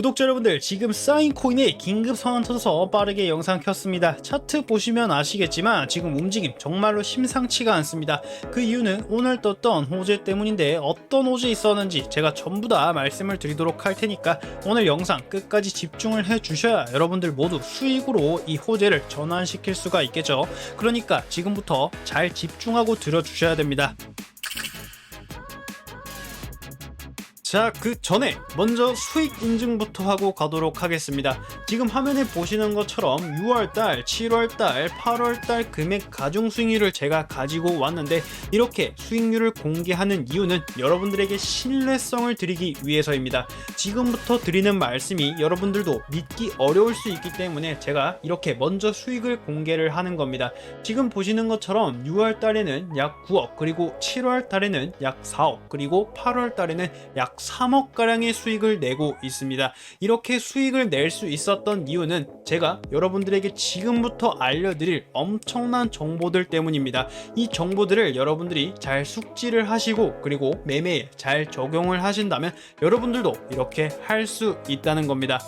구독자 여러분들 지금 쌓인 코인에 긴급 선언 터져서 빠르게 영상 켰습니다. 차트 보시면 아시겠지만 지금 움직임 정말로 심상치가 않습니다. 그 이유는 오늘 떴던 호재 때문인데 어떤 호재 있었는지 제가 전부 다 말씀을 드리도록 할 테니까 오늘 영상 끝까지 집중을 해 주셔야 여러분들 모두 수익으로 이 호재를 전환시킬 수가 있겠죠. 그러니까 지금부터 잘 집중하고 들어주셔야 됩니다. 자, 그 전에 먼저 수익 인증부터 하고 가도록 하겠습니다. 지금 화면에 보시는 것처럼 6월달, 7월달, 8월달 금액 가중 수익률을 제가 가지고 왔는데 이렇게 수익률을 공개하는 이유는 여러분들에게 신뢰성을 드리기 위해서입니다. 지금부터 드리는 말씀이 여러분들도 믿기 어려울 수 있기 때문에 제가 이렇게 먼저 수익을 공개를 하는 겁니다. 지금 보시는 것처럼 6월달에는 약 9억, 그리고 7월달에는 약 4억, 그리고 8월달에는 약 3억 가량의 수익을 내고 있습니다. 이렇게 수익을 낼 수 있었 던 이유는 제가 여러분들에게 지금부터 알려드릴 엄청난 정보들 때문입니다. 이 정보들을 여러분들이 잘 숙지를 하시고 그리고 매매에 잘 적용을 하신다면 여러분들도 이렇게 할 수 있다는 겁니다.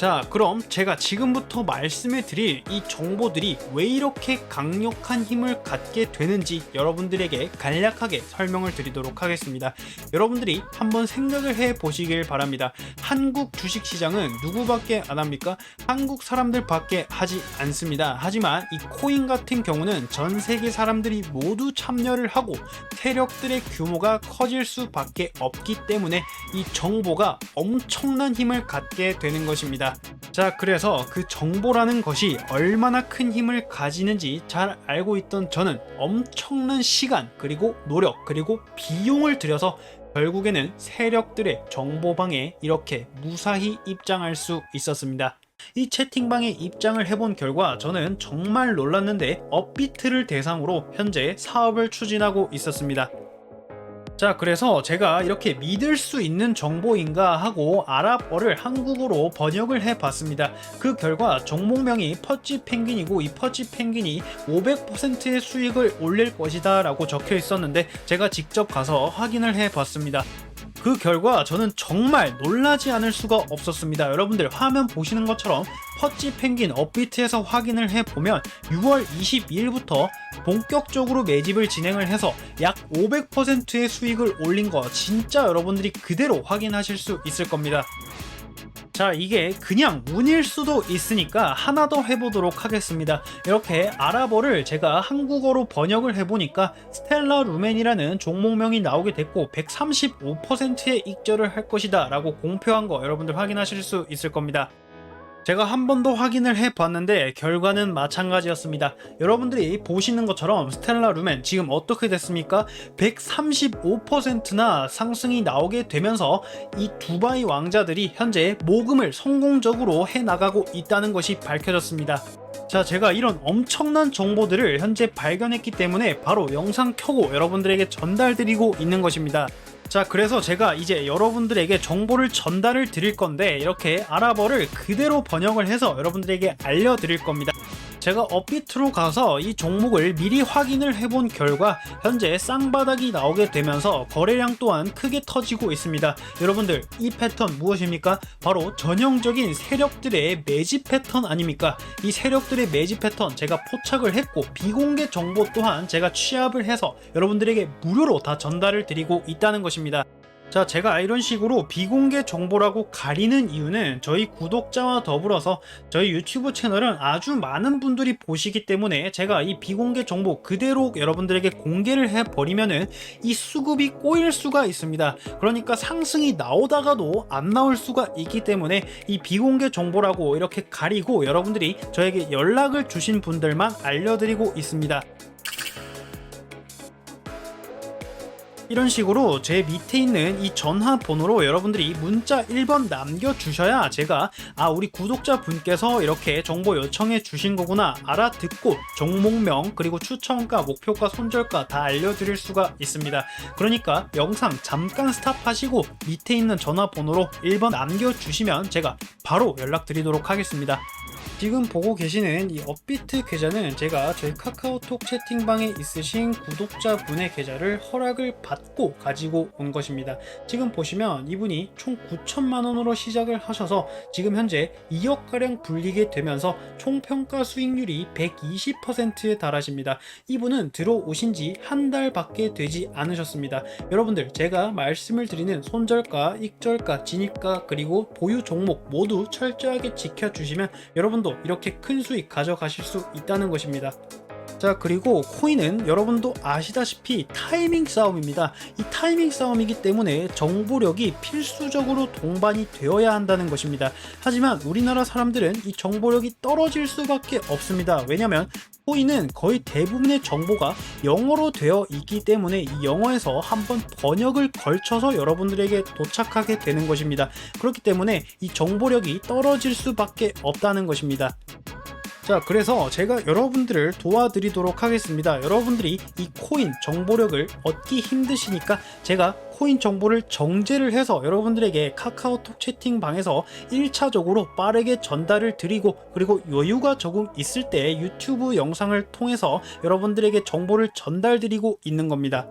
자, 그럼 제가 지금부터 말씀해 드릴 이 정보들이 왜 이렇게 강력한 힘을 갖게 되는지 여러분들에게 간략하게 설명을 드리도록 하겠습니다. 여러분들이 한번 생각을 해 보시길 바랍니다. 한국 주식 시장은 누구밖에 안 합니까? 한국 사람들 밖에 하지 않습니다. 하지만 이 코인 같은 경우는 전 세계 사람들이 모두 참여를 하고 세력들의 규모가 커질 수밖에 없기 때문에 이 정보가 엄청난 힘을 갖게 되는 것입니다. 자, 그래서 그 정보라는 것이 얼마나 큰 힘을 가지는지 잘 알고 있던 저는 엄청난 시간, 그리고 노력, 그리고 비용을 들여서 결국에는 세력들의 정보방에 이렇게 무사히 입장할 수 있었습니다. 이 채팅방에 입장을 해본 결과 저는 정말 놀랐는데 업비트를 대상으로 현재 사업을 추진하고 있었습니다. 자, 그래서 제가 이렇게 믿을 수 있는 정보인가 하고 아랍어를 한국어로 번역을 해 봤습니다. 그 결과 종목명이 퍼치 펭귄이고 이 퍼치 펭귄이 500%의 수익을 올릴 것이다 라고 적혀 있었는데 제가 직접 가서 확인을 해 봤습니다. 그 결과 저는 정말 놀라지 않을 수가 없었습니다. 여러분들 화면 보시는 것처럼 퍼치 펭귄 업비트에서 확인을 해보면 6월 22일부터 본격적으로 매집을 진행을 해서 약 500%의 수익을 올린 거 진짜 여러분들이 그대로 확인하실 수 있을 겁니다. 자, 이게 그냥 운일 수도 있으니까 하나 더 해보도록 하겠습니다. 이렇게 아랍어를 제가 한국어로 번역을 해보니까 스텔라 루멘이라는 종목명이 나오게 됐고 135%의 익절을 할 것이다 라고 공표한 거 여러분들 확인하실 수 있을 겁니다. 제가 한 번 더 확인을 해 봤는데 결과는 마찬가지였습니다. 여러분들이 보시는 것처럼 스텔라 루멘 지금 어떻게 됐습니까? 135%나 상승이 나오게 되면서 이 두바이 왕자들이 현재 모금을 성공적으로 해 나가고 있다는 것이 밝혀졌습니다. 자, 제가 이런 엄청난 정보들을 현재 발견했기 때문에 바로 영상 켜고 여러분들에게 전달드리고 있는 것입니다. 자, 그래서 제가 이제 여러분들에게 정보를 전달을 드릴 건데 이렇게 아랍어를 그대로 번역을 해서 여러분들에게 알려드릴 겁니다. 제가 업비트로 가서 이 종목을 미리 확인을 해본 결과 현재 쌍바닥이 나오게 되면서 거래량 또한 크게 터지고 있습니다. 여러분들 이 패턴 무엇입니까? 바로 전형적인 세력들의 매집 패턴 아닙니까? 이 세력들의 매집 패턴 제가 포착을 했고 비공개 정보 또한 제가 취합을 해서 여러분들에게 무료로 다 전달을 드리고 있다는 것입니다. 자, 제가 이런 식으로 비공개 정보라고 가리는 이유는 저희 구독자와 더불어서 저희 유튜브 채널은 아주 많은 분들이 보시기 때문에 제가 이 비공개 정보 그대로 여러분들에게 공개를 해버리면은 이 수급이 꼬일 수가 있습니다. 그러니까 상승이 나오다가도 안 나올 수가 있기 때문에 이 비공개 정보라고 이렇게 가리고 여러분들이 저에게 연락을 주신 분들만 알려드리고 있습니다. 이런 식으로 제 밑에 있는 이 전화 번호로 여러분들이 문자 1번 남겨주셔야 제가 아 우리 구독자 분께서 이렇게 정보 요청해 주신 거구나 알아듣고 종목명 그리고 추천가 목표가 손절가 다 알려드릴 수가 있습니다. 그러니까 영상 잠깐 스탑하시고 밑에 있는 전화번호로 1번 남겨주시면 제가 바로 연락드리도록 하겠습니다 지금 보고 계시는 이 업비트 계좌는 제가 저희 카카오톡 채팅방에 있으신 구독자분의 계좌를 허락을 받고 가지고 온 것입니다. 지금 보시면 이분이 총 9천만 원으로 시작을 하셔서 지금 현재 2억 가량 불리게 되면서 총 평가 수익률이 120%에 달하십니다. 이분은 들어오신 지 한 달밖에 되지 않으셨습니다. 여러분들 제가 말씀을 드리는 손절가, 익절가, 진입가 그리고 보유 종목 모두 철저하게 지켜주시면 여러분도 이렇게 큰 수익 가져가실 수 있다는 것입니다. 자 그리고 코인은 여러분도 아시다시피 타이밍 싸움입니다. 이 타이밍 싸움이기 때문에 정보력이 필수적으로 동반이 되어야 한다는 것입니다. 하지만 우리나라 사람들은 이 정보력이 떨어질 수밖에 없습니다. 왜냐하면 코인은 거의 대부분의 정보가 영어로 되어 있기 때문에 이 영어에서 한번 번역을 걸쳐서 여러분들에게 도착하게 되는 것입니다. 그렇기 때문에 이 정보력이 떨어질 수밖에 없다는 것입니다. 자, 그래서 제가 여러분들을 도와드리도록 하겠습니다. 여러분들이 이 코인 정보력을 얻기 힘드시니까 제가 코인 정보를 정제를 해서 여러분들에게 카카오톡 채팅방에서 1차적으로 빠르게 전달을 드리고 그리고 여유가 조금 있을 때 유튜브 영상을 통해서 여러분들에게 정보를 전달 드리고 있는 겁니다.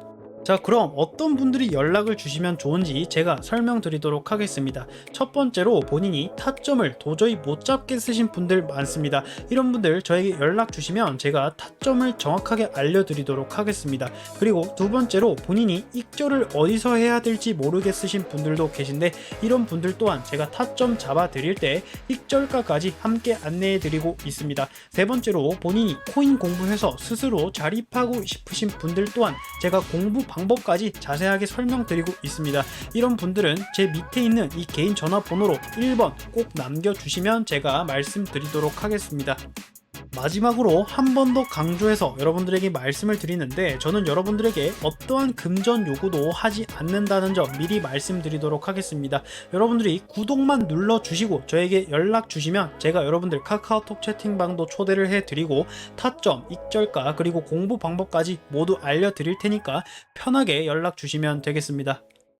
자 그럼 어떤 분들이 연락을 주시면 좋은지 제가 설명드리도록 하겠습니다. 첫 번째로 본인이 타점을 도저히 못 잡겠으신 분들 많습니다. 이런 분들 저에게 연락 주시면 제가 타점을 정확하게 알려드리도록 하겠습니다. 그리고 두 번째로 본인이 익절을 어디서 해야 될지 모르겠으신 분들도 계신데 이런 분들 또한 제가 타점 잡아 드릴 때 익절가까지 함께 안내해 드리고 있습니다. 세 번째로 본인이 코인 공부해서 스스로 자립하고 싶으신 분들 또한 제가 공부 방법까지 자세하게 설명드리고 있습니다. 이런 분들은 제 밑에 있는 이 개인 전화번호로 1번 꼭 남겨주시면 제가 말씀드리도록 하겠습니다. 마지막으로 한 번 더 강조해서 여러분들에게 말씀을 드리는데 저는 여러분들에게 어떠한 금전 요구도 하지 않는다는 점 미리 말씀드리도록 하겠습니다. 여러분들이 구독만 눌러주시고 저에게 연락 주시면 제가 여러분들 카카오톡 채팅방도 초대를 해드리고 타점, 익절가 그리고 공부 방법까지 모두 알려드릴 테니까 편하게 연락 주시면 되겠습니다.